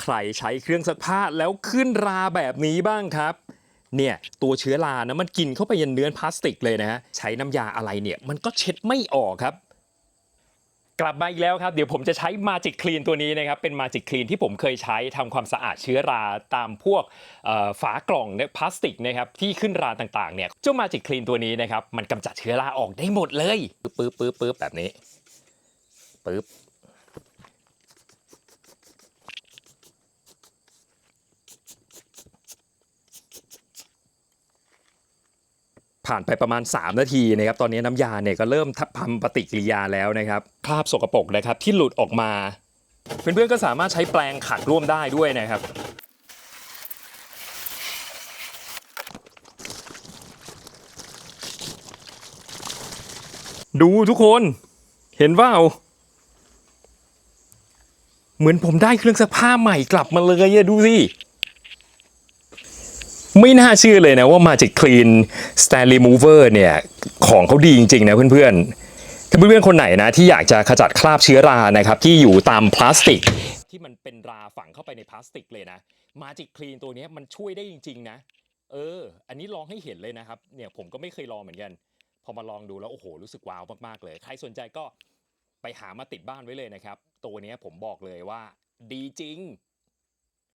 ใครใช้เครื่องซักผ้าแล้วขึ้นราแบบนี้บ้างครับเนี่ยตัวเชื้อรานะมันกินเข้าไปยันเนื้อพลาสติกเลยนะฮะใช้น้ำยาอะไรเนี่ยมันก็เช็ดไม่ออกครับ กลับมาอีกแล้วครับ เดี๋ยวผมจะใช้ Magic Clean ตัวนี้นะครับ เป็น Magic Clean ที่ผมเคยใช้ทำความสะอาดเชื้อราตามพวกฝากล่องเนี่ยพลาสติกนะครับที่ขึ้นราต่างๆเนี่ยเจ้า Magic Clean ตัวนี้นะครับมันกำจัดเชื้อราออกได้หมดเลยปึ๊บปึ๊บปึ๊บปึ๊บแบบนี้ปึ๊บ ผ่านไปประมาณ 3 นาทีนะครับตอนนี้น้ำยาเนี่ยก็เริ่มทับทำปฏิกิริยาแล้วนะครับคราบสกปรกนะครับที่หลุดออกมา เพื่อนๆก็สามารถใช้แปรงขัดร่วมได้ด้วยนะครับดูทุกคนเห็นว่าเหมือนผมได้เครื่องซักผ้าใหม่กลับมาเลยอะดูสิ ไม่น่าเชื่อเลยนะว่า Magic Clean Stand Remover เนี่ยของเขาดีจริงๆนะเพื่อนๆ ถ้าเพื่อนๆคนไหนนะที่อยากจะขจัดคราบเชื้อรานะครับที่อยู่ตามพลาสติก ที่มันเป็นราฝังเข้าไปในพลาสติกเลยนะ Magic Clean ตัวนี้มันช่วยได้จริง ๆ นะ เออ อันนี้ลองให้เห็นเลยนะครับเนี่ยผมก็ไม่เคยลองเหมือนกัน พอมาลองดูแล้วโอ้โหรู้สึกว้าวมากๆเลย ใครสนใจก็ไปหามาติดบ้านไว้เลยนะครับ ตัวนี้ผมบอกเลยว่าดีจริง